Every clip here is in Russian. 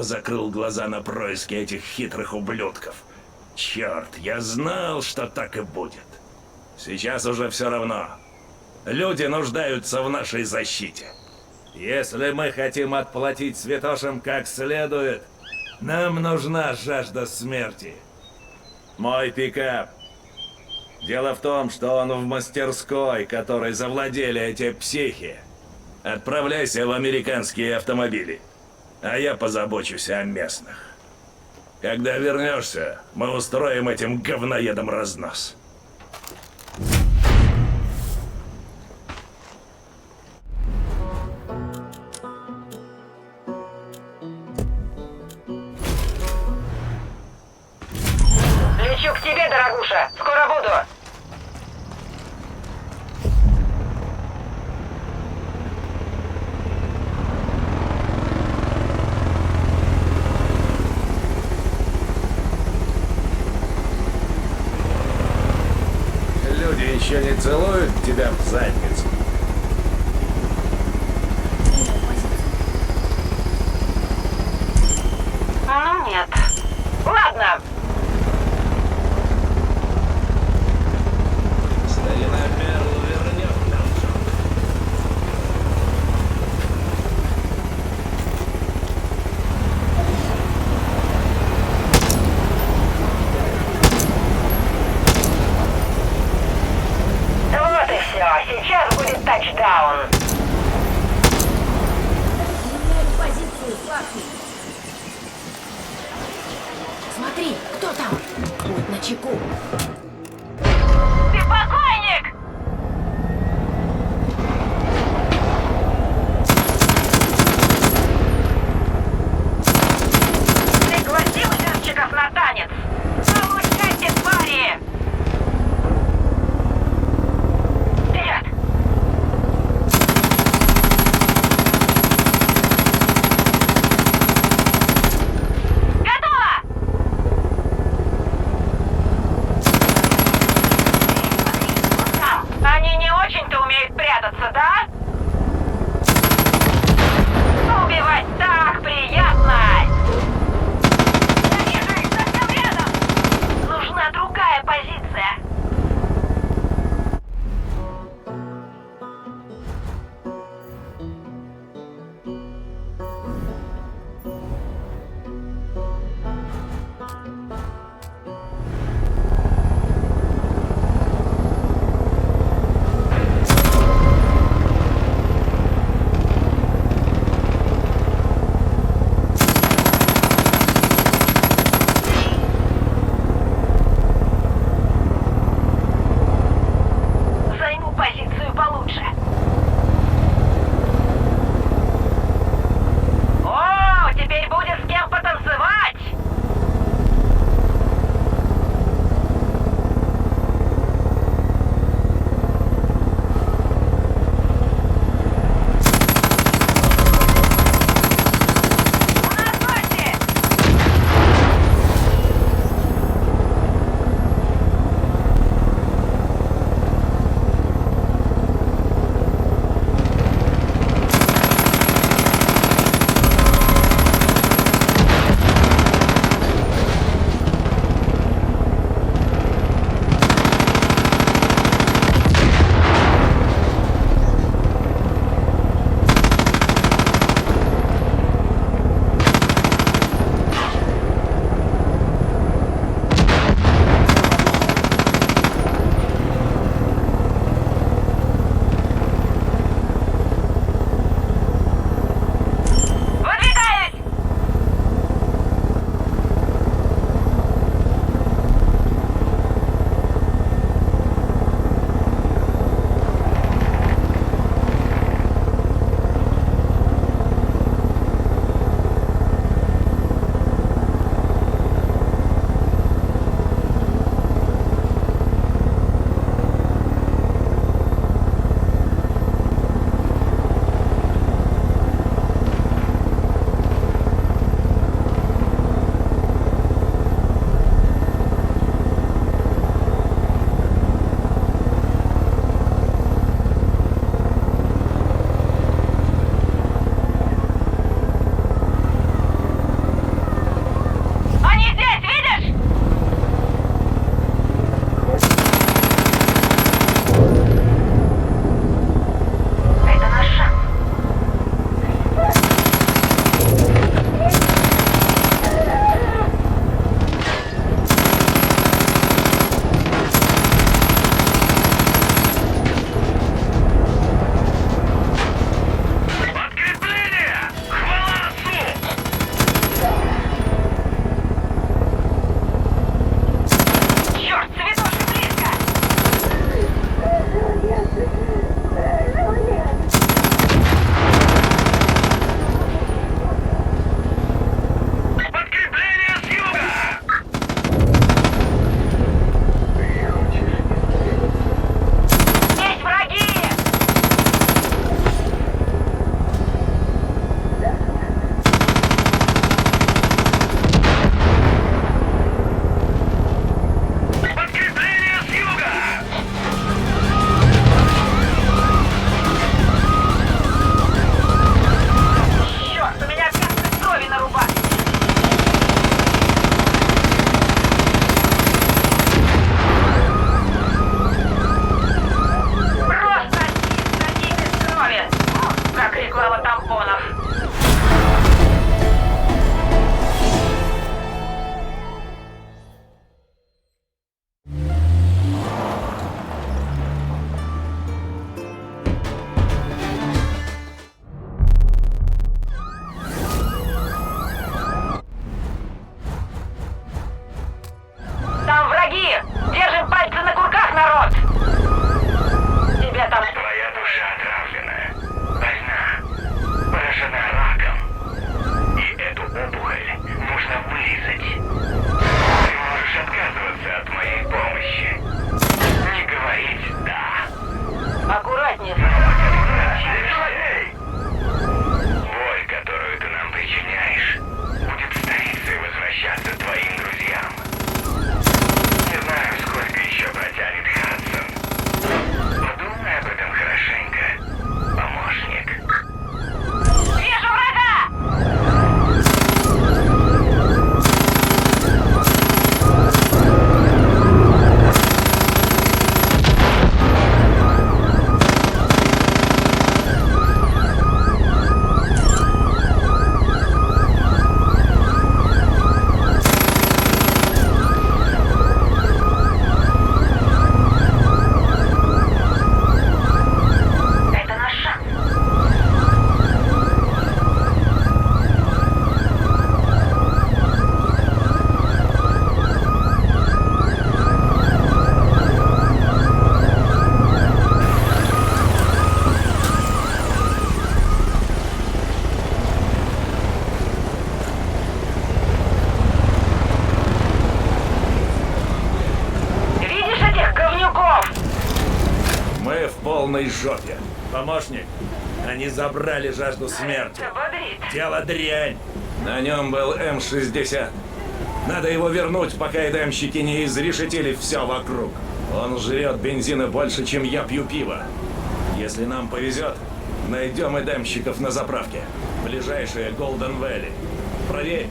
закрыл глаза на происки этих хитрых ублюдков. Черт, я знал, что так и будет. Сейчас уже все равно. Люди нуждаются в нашей защите. Если мы хотим отплатить святошам как следует, нам нужна жажда смерти. Мой пикап. Дело в том, что он в мастерской, которой завладели эти психи. Отправляйся в американские автомобили, а я позабочусь о местных. Когда вернешься, мы устроим этим говноедам разнос. Лечу к тебе, дорогуша. Скоро буду. Люди еще не целуют тебя в задницу. Ну нет. Ладно. Старина Перл вернет нам Джон. Вот и все. Сейчас будет тачдаун. Меняю позицию, Флаффи. Смотри, кто там? Будь начеку. Ты покойник! Полной жопе. Помощник, они забрали жажду смерти. Тело дрянь. На нем был М-60. Надо его вернуть, пока эдемщики не изрешетили все вокруг. Он жрет бензина больше, чем я пью пиво. Если нам повезет, найдем эдемщиков на заправке. Ближайшая Голден Вэлли. Проверь.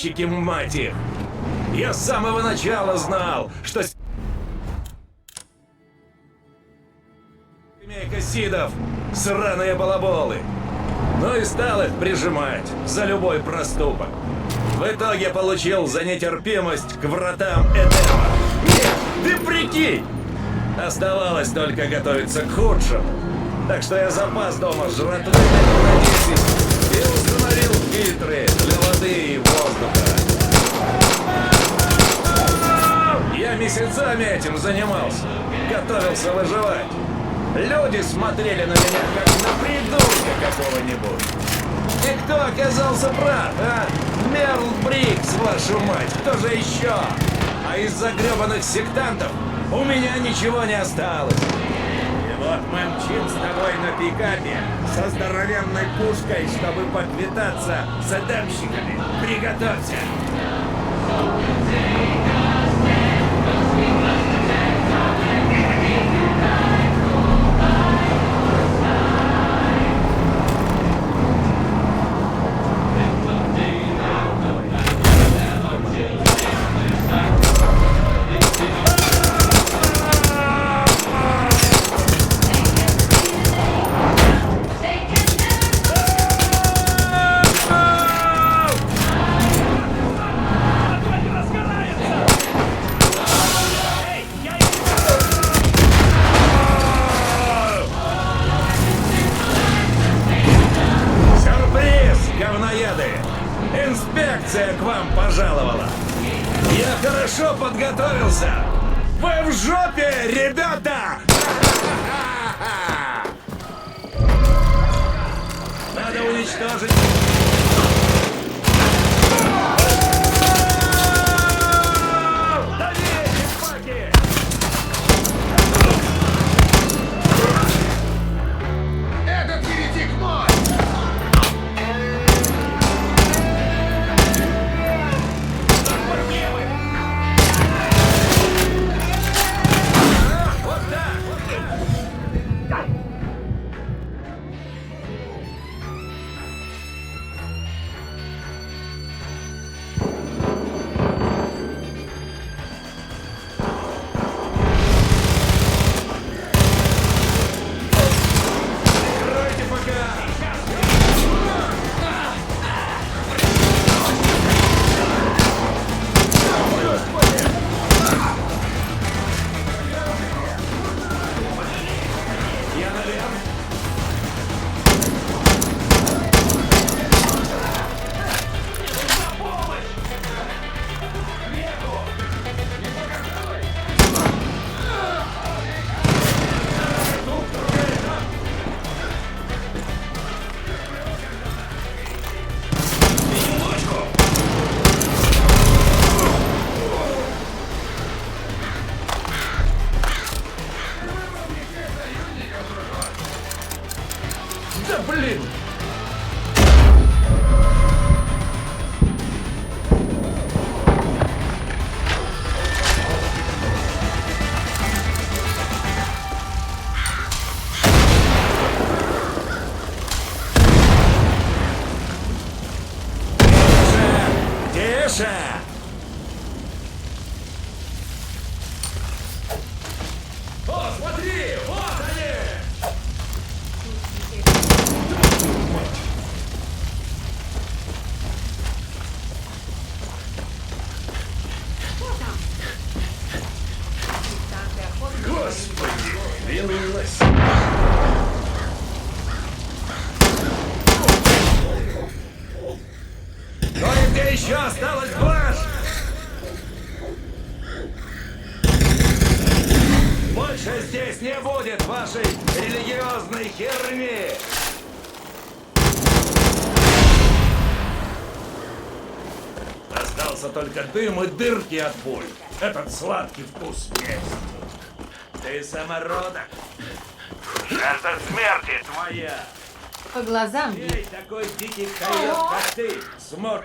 Эдемщики, мать их! Я с самого начала знал, что... Семейка Сидов, сраные балаболы. Ну и стал их прижимать за любой проступок. В итоге получил за нетерпимость к вратам Эдема. Нет, ты прикинь! Оставалось только готовиться к худшему. Так что я запас дома жратвы на 10 и установил фильтры для воды и воздуха. Я месяцами этим занимался. Готовился выживать. Люди смотрели на меня как на придурка какого-нибудь. И кто оказался прав, а? Мерл Брикс, вашу мать, кто же еще? А из-за гребаных сектантов у меня ничего не осталось. Вот мы мчим с тобой на пикапе со здоровенной пушкой, чтобы поквитаться с эдемщиками. Приготовься! Здесь не будет вашей религиозной херни. Остался только дым и дырки от пуль. Этот сладкий вкус есть. Ты самородок. Это смерти твоя. По глазам. Эй, такой дикий койот, как ты, сможет...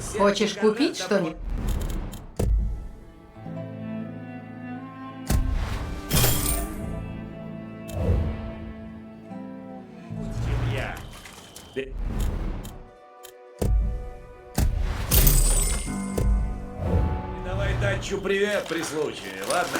Хочешь купить что-нибудь? Давай дачу привет при случае, ладно?